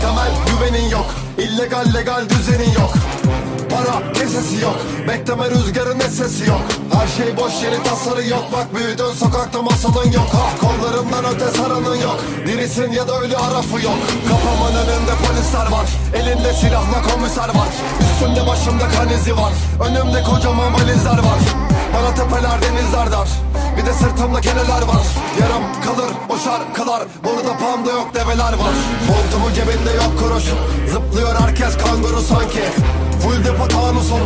Temel güvenin yok. İllegal legal düzenin yok. Para kesesi yok. Bekleme rüzgarın sesi yok. Her şey boş yeri tasarı yok. Bak büyüdün sokakta masalın yok. Ha, Kollarımdan öte saranın yok. Dirisin ya da ölü arafı yok. Kafamın önünde polisler var. Elinde silahla komiser var. Üstümde başımda kan izi var. Önümde kocaman valizler var. Bana tepeler denizler dar Bir de sırtımda keneler var. Yarım kalır o şarkılar Burada panda yok develer var. Montumun cebinde yok kuruş. Zıplıyor herkes kanguru sanki. Full depo tanusun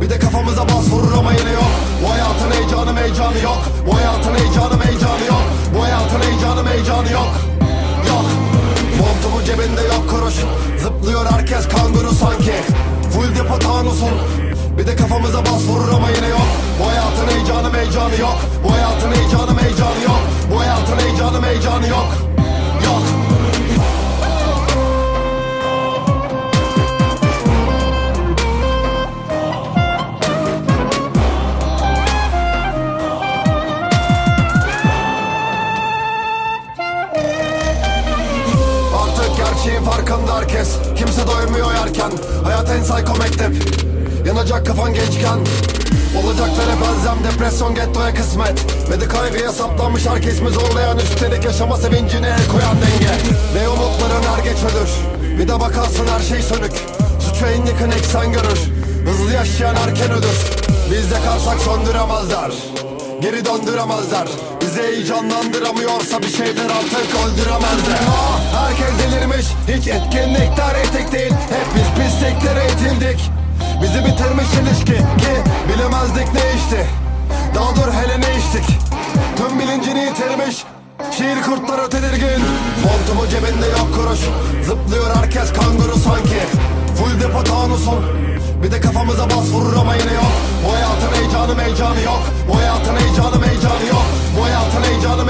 Bir de kafamıza bas vurur ama yine yok. Bu hayatın heyecanı meycanı yok. Bu hayatın heyecanı meycanı yok. Bu hayatın heyecanı meycanı yok. Yok. Montumun cebinde yok kuruş. Zıplıyor herkes kanguru sanki. Full depo tanusun Bir de kafamıza bas vurur ama yine yok. Bu hayatın heyecanı meycanı yok. Bu Gerçeğin farkında herkes Kimse doymuyor yerken. Hayat en psycho mektep. Yanacak kafan gençken. Olacaklara benzem depresyon gettoya kısmet. Ve de kaygıya saplanmış herkes mi zorlayan? Üstelik yaşama sevincine el koyan denge. Ve umutların er geç ölür. Bir de bakarsın her şey sönük. Suçu en yakın eksen görür. Hızlı yaşayan erken ölür Biz yakarsak söndüremezler. Geri döndüremezler Bizi heyecanlandıramıyorsa bir şeyler artık öldüremezler. Ah, Herkes delirmiş. Hiç etkinlikler etik değil. Hep biz pisliklere itildik Bizi bitirmiş ilişki Ki bilemezdik ne işti Daha dur hele ne içtik. Tüm bilincini yitirmiş. Şiir kurtları tedirgin. Montumu cebinde yok kuruş. Zıplıyor herkes kanguru sanki. Full depo tanusun Bir de kafamıza bas vurur ama yine yok. Bu hayatın heyecanı meycanı yok. Bu hayatın heyecanı meycanı yok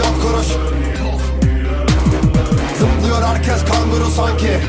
yok kuruş. Zıplıyor herkes kanguru sanki